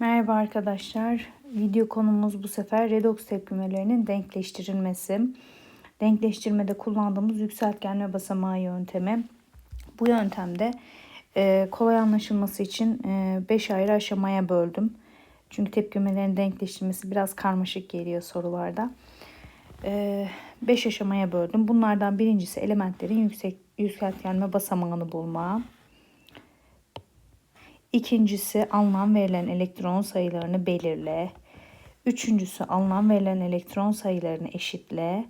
Merhaba arkadaşlar. Video konumuz bu sefer redoks tepkimelerinin denkleştirilmesi. Denkleştirmede kullandığımız yükseltgen basamağı yöntemi. Bu yöntemde e, kolay anlaşılması için 5 e, ayrı aşamaya böldüm. Çünkü tepkimelerin denkleştirmesi biraz karmaşık geliyor sorularda. 5 e, aşamaya böldüm. Bunlardan birincisi elementlerin yüksek yükseltgen basamağını bulma. İkincisi alınan verilen elektron sayılarını belirle. Üçüncüsü alınan verilen elektron sayılarını eşitle.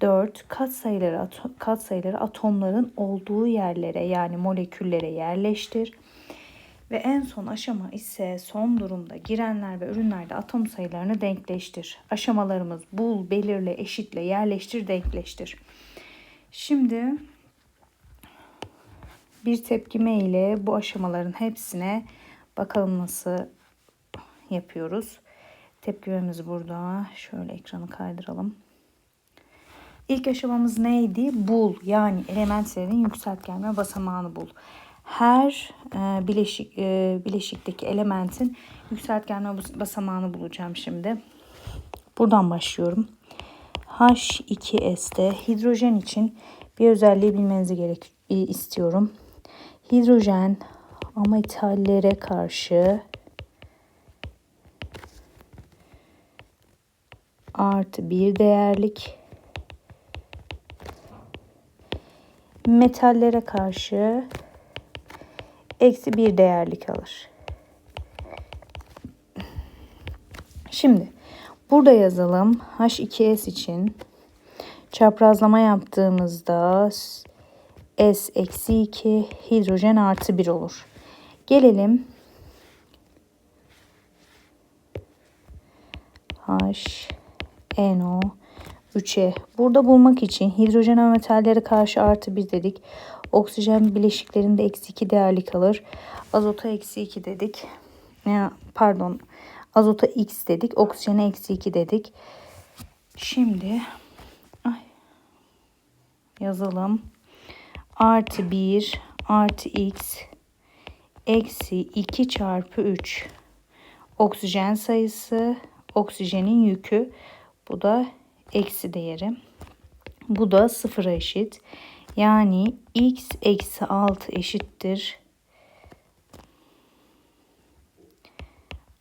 4. Kat sayıları, kat sayıları atomların olduğu yerlere yani moleküllere yerleştir. Ve en son aşama ise son durumda girenler ve ürünlerde atom sayılarını denkleştir. Aşamalarımız bul, belirle, eşitle, yerleştir, denkleştir. Şimdi bir tepkime ile bu aşamaların hepsine bakalım nasıl yapıyoruz. Tepkimemiz burada. Şöyle ekranı kaydıralım. İlk aşamamız neydi? Bul yani elementlerin yükseltgen ve basamağını bul. Her e, bileşik e, bileşikteki elementin yükseltgen ve basamağını bulacağım şimdi. Buradan başlıyorum. H2S'te hidrojen için bir özelliği bilmenizi gerek istiyorum hidrojen ametallere karşı artı bir değerlik metallere karşı eksi bir değerlik alır. Şimdi burada yazalım H2S için çaprazlama yaptığımızda S eksi 2 hidrojen artı 1 olur. Gelelim H NO 3'e. Burada bulmak için hidrojen ve metallere karşı artı 1 dedik. Oksijen bileşiklerinde eksi 2 değerli kalır. Azota eksi 2 dedik. Ya, pardon azota x dedik. Oksijene eksi 2 dedik. Şimdi ay, yazalım artı 1 artı x eksi 2 çarpı 3 oksijen sayısı oksijenin yükü. Bu da eksi değeri. Bu da sıfıra eşit. Yani x eksi 6 eşittir.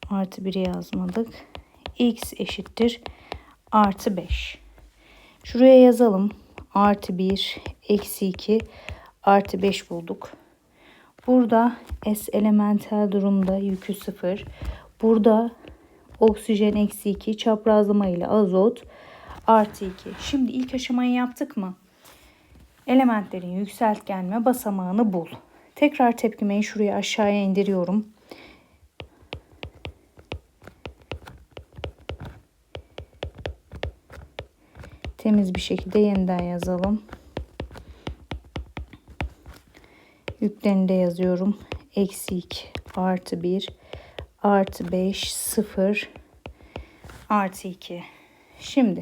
Artı 1'i yazmadık. X eşittir. Artı 5 şuraya yazalım artı 1 eksi 2 artı 5 bulduk. Burada S elementel durumda yükü 0. Burada oksijen eksi 2 çaprazlama ile azot artı 2. Şimdi ilk aşamayı yaptık mı? Elementlerin yükseltgen ve basamağını bul. Tekrar tepkimeyi şuraya aşağıya indiriyorum. Temiz bir şekilde yeniden yazalım. Yüklerini de yazıyorum. Eksi 2 artı 1 artı 5 0 artı 2. Şimdi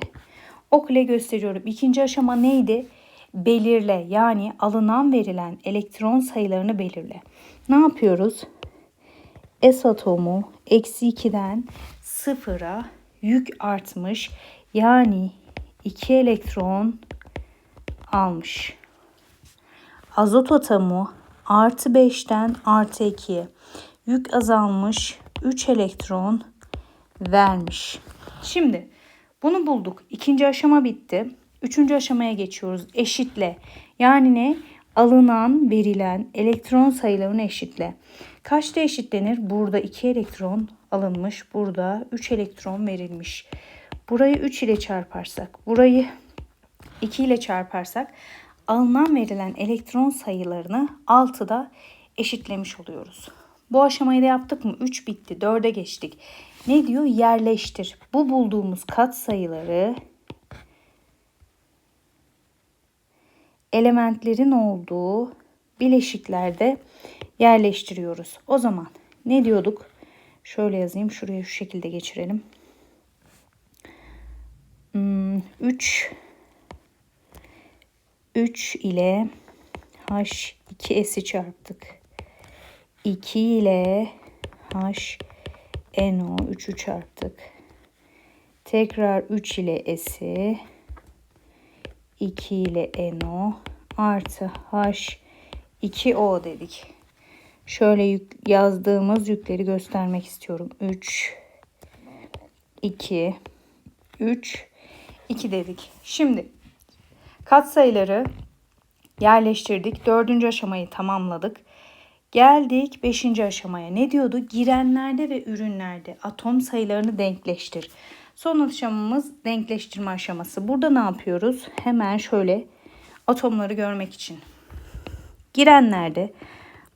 ok ile gösteriyorum. İkinci aşama neydi? Belirle yani alınan verilen elektron sayılarını belirle. Ne yapıyoruz? S atomu eksi 2'den 0'a yük artmış. Yani 2 elektron almış. Azot atomu artı 5'ten artı 2'ye yük azalmış 3 elektron vermiş. Şimdi bunu bulduk. İkinci aşama bitti. Üçüncü aşamaya geçiyoruz. Eşitle. Yani ne? Alınan, verilen elektron sayılarını eşitle. Kaçta eşitlenir? Burada 2 elektron alınmış. Burada 3 elektron verilmiş. Burayı 3 ile çarparsak, burayı 2 ile çarparsak alınan verilen elektron sayılarını 6'da eşitlemiş oluyoruz. Bu aşamayı da yaptık mı? 3 bitti. 4'e geçtik. Ne diyor? Yerleştir. Bu bulduğumuz kat sayıları elementlerin olduğu bileşiklerde yerleştiriyoruz. O zaman ne diyorduk? Şöyle yazayım. Şuraya şu şekilde geçirelim. 3 hmm, 3 ile H2S'i çarptık. 2 ile NO 3'ü çarptık. Tekrar 3 ile S'i 2 ile NO artı H 2O dedik. Şöyle yük, yazdığımız yükleri göstermek istiyorum. 3 2 3 2 dedik. Şimdi katsayıları yerleştirdik. Dördüncü aşamayı tamamladık. Geldik beşinci aşamaya. Ne diyordu? Girenlerde ve ürünlerde atom sayılarını denkleştir. Son aşamamız denkleştirme aşaması. Burada ne yapıyoruz? Hemen şöyle atomları görmek için. Girenlerde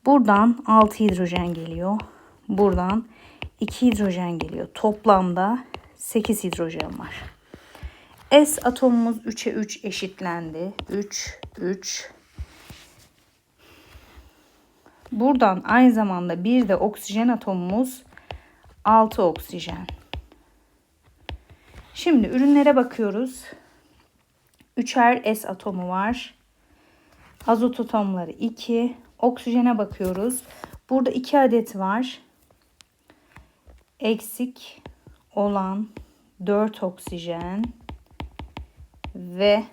buradan 6 hidrojen geliyor. Buradan 2 hidrojen geliyor. Toplamda 8 hidrojen var. S atomumuz 3'e 3 eşitlendi. 3, 3. Buradan aynı zamanda bir de oksijen atomumuz 6 oksijen. Şimdi ürünlere bakıyoruz. Üçer S atomu var. Azot atomları 2. Oksijene bakıyoruz. Burada 2 adet var. Eksik olan 4 oksijen ve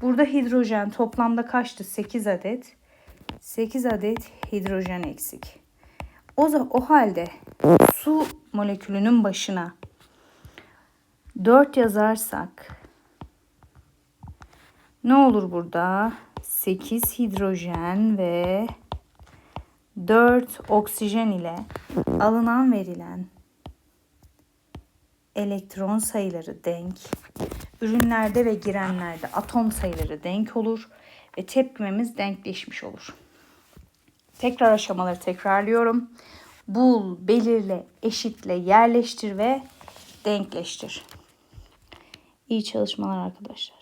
burada hidrojen toplamda kaçtı? 8 adet. 8 adet hidrojen eksik. O, o halde su molekülünün başına 4 yazarsak ne olur burada? 8 hidrojen ve 4 oksijen ile alınan verilen elektron sayıları denk, ürünlerde ve girenlerde atom sayıları denk olur ve tepkimemiz denkleşmiş olur. Tekrar aşamaları tekrarlıyorum. Bul, belirle, eşitle, yerleştir ve denkleştir. İyi çalışmalar arkadaşlar.